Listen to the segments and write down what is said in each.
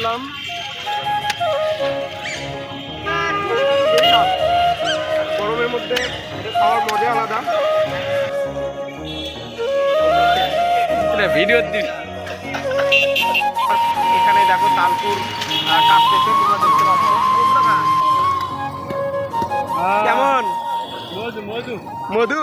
তুললাম গরমের মধ্যে এটা খাওয়ার মজা আলাদা। ভিডিও এখানে দেখো তালপুর কাটতেছে তোমরা দেখতে পাচ্ছ। কেমন? মধু মধু। মধু?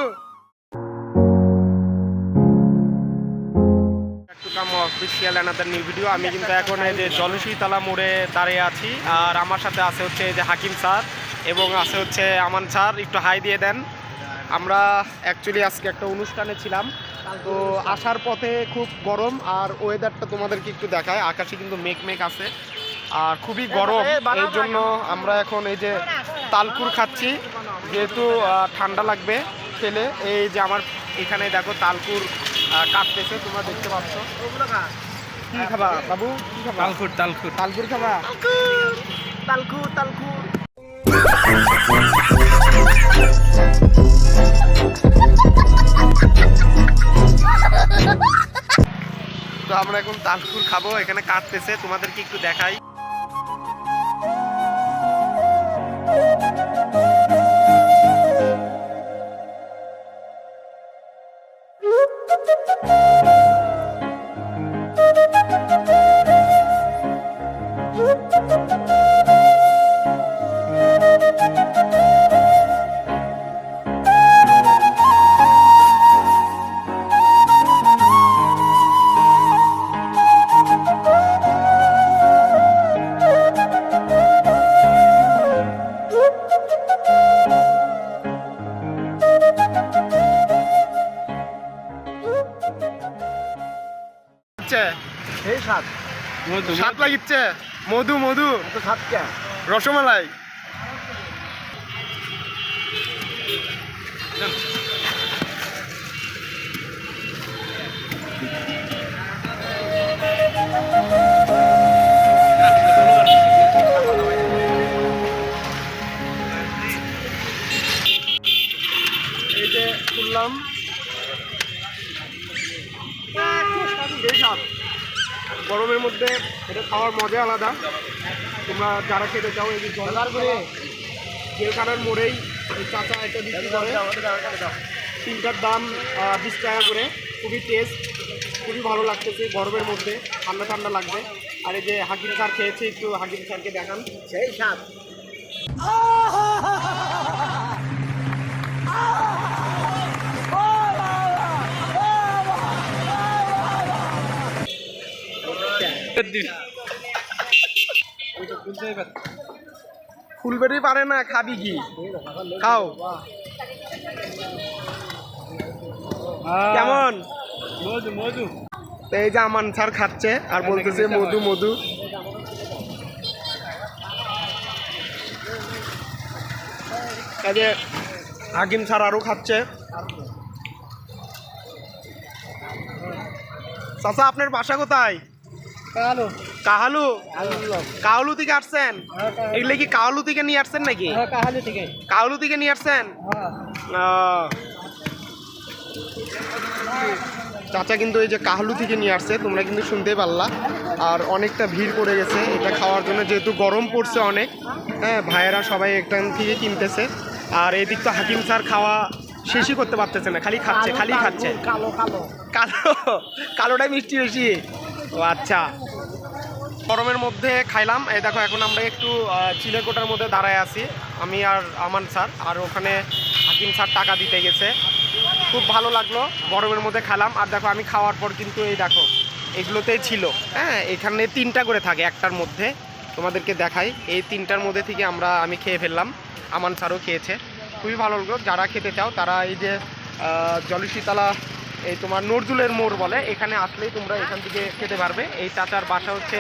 একটু কাম অফিসিয়াল অ্যানাদার নিউ ভিডিও আমি কিন্তু এখন এই যে জলসীতলা মোড়ে দাঁড়িয়ে আছি। আর আমার সাথে আছে হচ্ছে এই যে হাকিম স্যার এবং আছে হচ্ছে আমান স্যার। একটু হাই দিয়ে দেন। আমরা অ্যাকচুয়ালি আজকে একটা অনুষ্ঠানে ছিলাম। তো আসার পথে খুব গরম আর ওয়েদারটা তোমাদেরকে একটু দেখায়। আকাশে কিন্তু মেঘ মেঘ আছে। আর খুবই গরম। এই জন্য আমরা এখন এই যে তালকুর খাচ্ছি। যেহেতু ঠান্ডা লাগবে খেলে। এই যে আমার এখানে দেখো তালকুর কাটতেছে তোমরা দেখতে পাচ্ছ। কি খাবা বাবু? কি খাবা? তালকুট তালকুট তালকুর খাবা? তালকুর তালকুর তো আমরা এখন তালকুর খাব এখানে কাটতেছে তোমাদেরকে একটু দেখাই। হচ্ছে সেই স্বাদ স্বাদ লাগিচ্ছে। মধু মধু। স্বাদ কে? রসমালাই। গরমের মধ্যে এটা খাওয়ার মজা আলাদা। তোমরা যারা খেতে চাও এই যে জলদার করে। জেলখানার মোড়েই এই চাচা এটা বিক্রি করে। তিনটার দাম বিশ টাকা করে। খুবই টেস্ট খুবই ভালো লাগতেছে গরমের মধ্যে। ঠান্ডা ঠান্ডা লাগবে। আর এই যে হাকিম স্যার খেয়েছে একটু হাকিম স্যারকে দেখান। সেই স্বাদ। ফুলবেরি পারে না খাবি কি? খাও। কেমন? মধু মধু। এই যে আমান স্যার খাচ্ছে আর বলতেছে মধু মধু। যে হাকিম স্যার আরও খাচ্ছে। চাচা আপনার বাসা কোথায়? কাহালু। কাহালু? থেকে আসছেন? এগুলো কি কাহালু থেকে নিয়ে আসছেন নাকি? হ্যাঁ কাহালি থেকে। কাহালু থেকে নিয়ে আসছেন? হ্যাঁ। চাচা কিন্তু এই যে কাহলু থেকে নিয়ে আসছে তোমরা কিন্তু শুনতে পারলা। আর অনেকটা ভিড় পড়ে গেছে এটা খাওয়ার জন্য যেহেতু গরম পড়ছে অনেক। হ্যাঁ ভাইয়েরা সবাই এখান থেকে কিনতেছে। আর এদিক তো হাকিম স্যার খাওয়া শেষই করতে পারতেছে না খালি খাচ্ছে খালি খাচ্ছে। কালো কালো। কালো কালোটাই মিষ্টি বেশি। ও আচ্ছা। গরমের মধ্যে খাইলাম। এই দেখো, এখন আমরা একটু চিলেকোটার মধ্যে দাঁড়ায় আছি। আমি আর আমান স্যার, আর ওখানে হাকিম স্যার টাকা দিতে গেছে। খুব ভালো লাগল, গরমের মধ্যে খেলাম আর দেখো, আমি খাওয়ার পর কিন্তু এই দেখো, এগুলোতেই ছিল। হ্যাঁ এখানে তিনটা করে থাকে, একটার মধ্যে। তোমাদেরকে দেখাই, এই তিনটার মধ্যে থেকে আমরা, আমি খেয়ে ফেললাম। আমান স্যারও খেয়েছে। খুবই ভালো লাগল। যারা খেতে চাও, তারা এই যে জলসীতলা এই তোমার নজরুলের মোড় বলে। এখানে আসলেই তোমরা এখান থেকে খেতে পারবে। এই চাচার বাসা হচ্ছে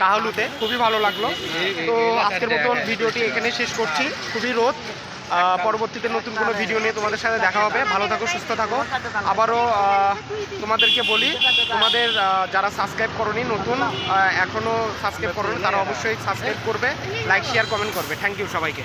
কাহালুতে। খুবই ভালো লাগল। তো আজকের মতন ভিডিওটি এখানে শেষ করছি। খুবই রোদ। পরবর্তীতে নতুন কোনো ভিডিও নিয়ে তোমাদের সাথে দেখা হবে। ভালো থাকো সুস্থ থাকো। আবারও তোমাদেরকে বলি তোমাদের যারা সাবস্ক্রাইব করনি নতুন আহ, এখনও সাবস্ক্রাইব করনি তারা অবশ্যই সাবস্ক্রাইব করবে লাইক শেয়ার কমেন্ট করবে। থ্যাংক ইউ সবাইকে।